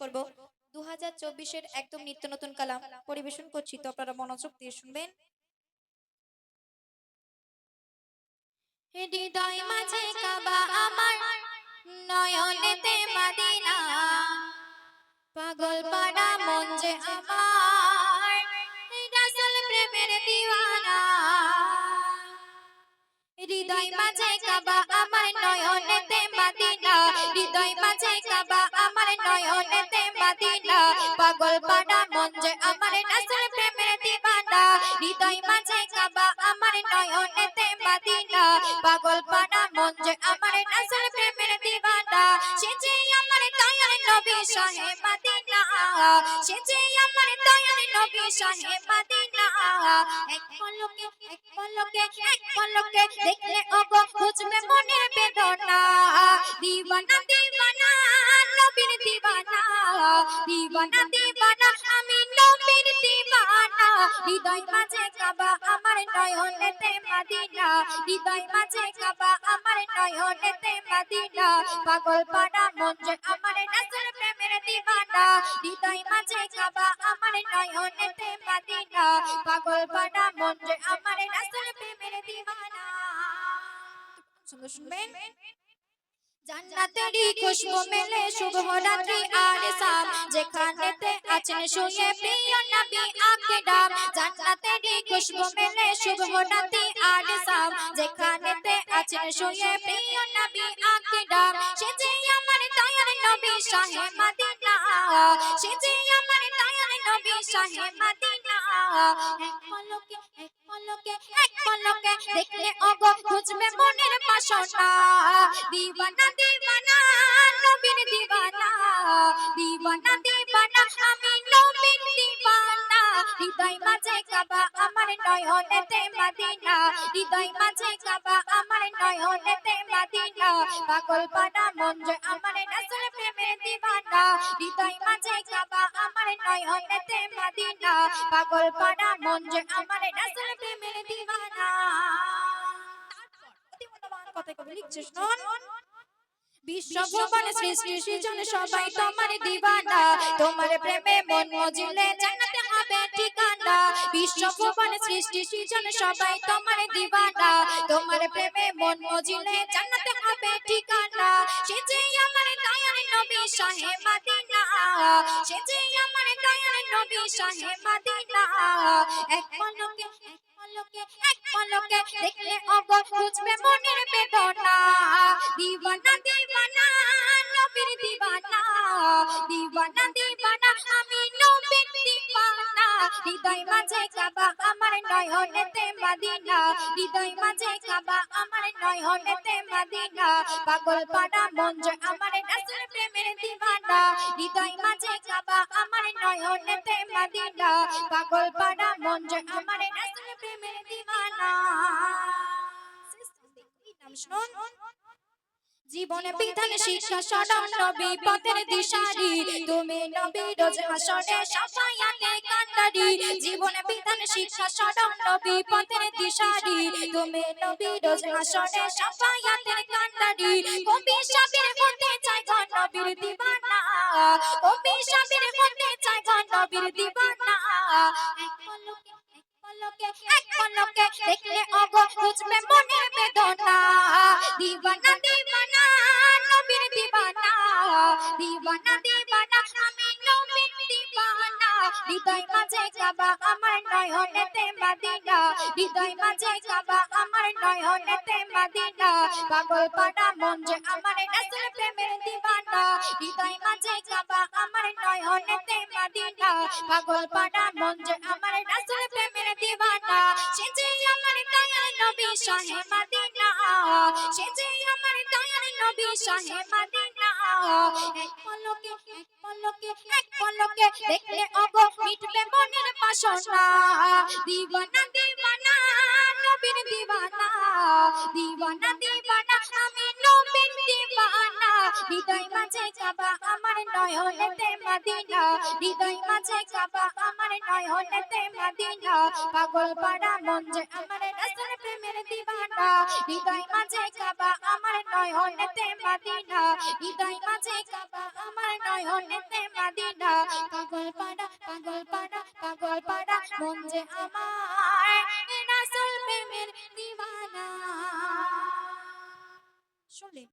করব। দু হাজার চব্বিশের একদম নিত্য নতুন কালাম পরিবেশন করছি। তো আপনারা মনোযোগ দিয়ে শুনবেন। হৃদয় মাঝে কাবা আমার, নয়নেতে পাগল পাড়া মন যে আমার হৃদয় মাঝে কাবা আমার, নয়নেতে মাদিনা। হৃদয় মাঝে কাবা আমার নয়নেতে মাদিনা পাগল পাড়া মন যে আমার রাসূল প্রেমের দিওয়ানা হৃদয় মাঝে কাবা আমার নয়নেতে মাদিনা পাগল পাড়া মন যে আমার রাসূল প্রেমের দিওয়ানা সে যে আমার দয়ার নবী শাহে মদিনা। সে যে আমার দয়ার নবী শাহে মদিনা। এক পলকে এক পলকে এক পলকে দেখলে ওগো বুঝবে মনের বেদনা। দিবানা দিবানা নবীর দিবানা দিবানা দিবানা, আমি নবীর দিবানা। হৃদয় মাঝে কাবা, আমার নয়নেতে মদিনা। হৃদয় মাঝে কাবা, আমার নয়নেতে মদিনা। পাগল পাড়া মন যে আমার রাসূল প্রেমের দিবানা। হৃদয় মাঝে কাবা, আমার নয়নেতে মদিনা। পাগল পাড়া মন আমার রাসূল প্রেমের দিবানা। সুন্দর শুনবেন? জান্নাতেরই খুশবু মেলে শুভ রাত্রি আর সাম। যেখানেতে আছেন শুয়ে প্রিয় নবী আকরাম। জান্নাতেরই খুশবু মেলে শুভ রাত্রি আর সাম। যেখানেতে আছেন শুয়ে প্রিয় নবী আকরাম। সে যে আমার দয়ার নবী শাহে মদিনা। সে যে আমার দয়ার নবী শাহে মদিনা। এক পলকে এক পলকে এক পলকে দেখলে ওগো খুঁজবে মনের বাসনা। দিবানা দিবানা নবীর দিবানা। দিবানা দিবানা, আমি নবীর দিবানা। হৃদয় মাঝে কাবা আমার নয়নেতে মদিনা। হৃদয় মাঝে কাবা আমার নয়নেতে মদিনা। পাগল পাড়া মন আমার রাসূল প্রেমের দিবানা। হৃদয় মাঝে কাবা আমার নয়নেতে মদিনা। পাগল পাড়া মন যে আমার রাসূল প্রেমের কবি বিশ্বভুবন সৃষ্টি, সৃজন সবাই দিবানা ঠিকানা। সে যে আমার দয়ার নবী শাহে সে যে আমার দয়ার নবী শাহে মদিনা। এক পলকে এক পলকে এক পলকে দেখলে অগো বুঝবে মনের বেদনা। দিবানা দিবানা নবীর দিবানা দিবানা দিবানা আমি নবীর দিবানা হৃদয় মাঝে কাবা আমার নয়নেতে মদিনা। হৃদয় মাঝে কাবা আমার নয়নেতে মদিনা। পাগল পাড়া মন আমার রাসূল প্রেমের হৃদয় মাঝে কাবা, আমার মদিনা। পাগল পাড়া মন যে আমার প্রেমের জীবনে বিধান শিক্ষা সরম নবী, পথের দিশারি। তুমি নবী রোজ কান্দারি। জীবনে বিধান শিক্ষা নবী, পথের দিশারি। তুমি নবী রোজ হাসরে সাফায়াতে কান্দারি। কবি সাবির চাই নবীর দিবানা। কবি সাবির হতে গো নবীর দিবানা। এক পলকে এক পলকে এক পলকে দেখলে অগো বুঝবে মনের বেদনা। দিবানা দিবানা, নবীর দিবানা। দিবানা দিবানা পাগল পাড়া মন যে আমার প্রেমের দিবানা। হৃদয় মাঝে কাবা আমার নয়নেতে মদিনা পাগল পাড়া মন আমার রাসূল প্রেমের দিবানা। সে যে আমার দয়ার নবী শাহে মদিনা। সে যে আমার দয়ার নবী শাহে মদিনা। এক পলকে এক পলকে এক পলকে দেখলে মিটবে মনের বাসনা। নবীর দিবানা। দিবানা হৃদয় মাঝে কাবা আমার নয়নেতে মদিনা। হৃদয় মাঝে কাবা আমার নয়নেতে মদিনা। পাগল পাড়া মন যে আমার রাসূল প্রেমের দিবানা। হৃদয় মাঝে কাবা আমার নয়নেতে মদিনা। হৃদয় মাঝে কাবা আমার নয়নেতে মদিনা। পাগল পাড়া পাগল পাড়া পাগল পাড়া মন যে আমার রাসূল প্রেমের দিবানা। শুনলেন